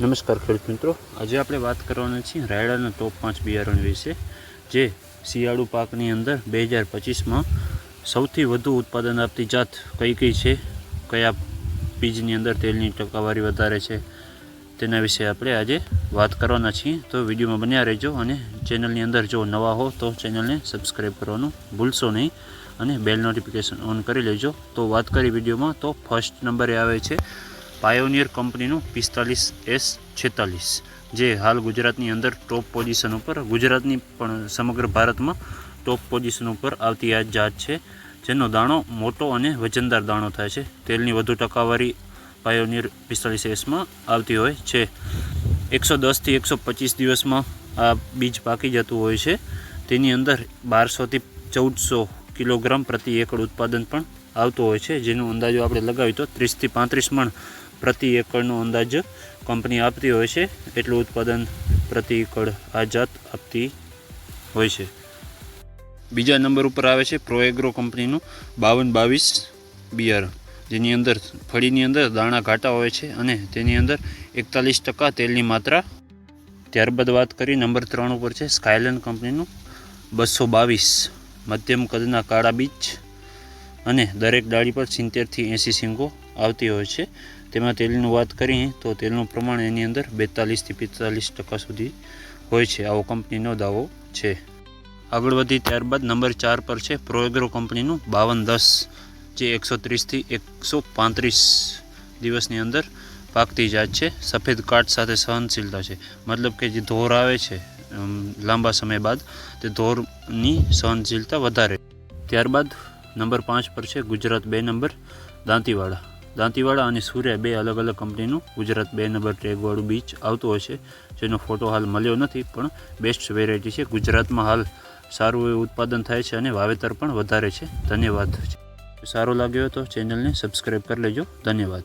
નમસ્કાર ખેડૂત મિત્રો. આજે આપણે વાત કરવાના છીએ રાયડાના ટોપ પાંચ બિયારણ વિશે, જે શિયાળુ પાકની અંદર બે હજાર પચીસમાં સૌથી વધુ ઉત્પાદન આપતી જાત કઈ કઈ છે, કયા બીજની અંદર તેલની ટકાવારી વધારે છે, તેના વિશે આપણે આજે વાત કરવાના છીએ. તો વિડીયોમાં બન્યા રહેજો અને ચેનલની અંદર જો નવા હો તો ચેનલને સબસ્ક્રાઈબ કરવાનું ભૂલશો નહીં અને બેલ નોટિફિકેશન ઓન કરી લેજો. તો વાત કરી વિડીયોમાં તો ફર્સ્ટ નંબરે આવે છે પાયોનિયર કંપનીનું પિસ્તાલીસ એસ છેતાલીસ, જે હાલ ગુજરાતની અંદર ટોપ પોઝિશન ઉપર, ગુજરાતની પણ સમગ્ર ભારતમાં ટોપ પોઝિશન ઉપર આવતી આ જાત છે, જેનો દાણો મોટો અને વજનદાર દાણો થાય છે. તેલની વધુ ટકાવારી પાયોનિયર પિસ્તાલીસ એસમાં આવતી હોય છે. એકસો દસથી એકસો પચીસ દિવસમાં આ બીજ પાકી જતું હોય છે. તેની અંદર બારસોથી ચૌદસો કિલોગ્રામ પ્રતિ એકડ ઉત્પાદન પણ આવતું હોય છે. જેનો અંદાજો આપણે લગાવી તો ત્રીસથી પાંત્રીસ મણ પ્રતિ એકરનો અંદાજ કંપની આપતી હોય છે, એટલું ઉત્પાદન પ્રતિ એકર આ જાત આપતી હોય છે. બીજા નંબર ઉપર આવે છે પ્રોએગ્રો કંપનીનું બાવન બાવીસ બિયારણ જેની અંદર ફળીની અંદર દાણા ઘાટા હોય છે અને તેની અંદર એકતાલીસ ટકા તેલની માત્રા. ત્યારબાદ વાત કરી નંબર ત્રણ ઉપર છે સ્કાયલન કંપનીનું બસો બાવીસ, મધ્યમ કદના કાળા બીજ અને દરેક ડાળી પર સિત્તેરથી એંસી સિંગો આવતી હોય છે. તેમાં તેલની વાત કરીએ તો તેલનું પ્રમાણ એની અંદર બેતાલીસથી પિસ્તાલીસ ટકા સુધી હોય છે. આવો કંપનીનો દાવો છે. આગળ વધી ત્યારબાદ નંબર ચાર પર છે પ્રોએગ્રો કંપનીનું બાવન દસ, જે એકસો ત્રીસથી એકસો પાંત્રીસ દિવસની અંદર પાકતી જાત છે. સફેદ કાટ સાથે સહનશીલતા છે. મતલબ કે જે ધોર આવે છે લાંબા સમય બાદ તે ધોરની સહનશીલતા વધારે. ત્યારબાદ નંબર પાંચ પર છે ગુજરાત બે નંબર, દાંતીવાડા. દાંતીવાડા અને સૂર્યા બે અલગ અલગ કંપનીનું ગુજરાત બે નંબર ટેગવાળું બીચ આવતું છે, જેનો ફોટો હાલ મળ્યો નથી, પણ બેસ્ટ વેરાયટી છે. ગુજરાતમાં હાલ સારું એવું ઉત્પાદન થાય છે અને વાવેતર પણ વધારે છે. ધન્યવાદ. સારો લાગ્યો તો ચેનલને સબસ્ક્રાઈબ કરી લેજો. ધન્યવાદ.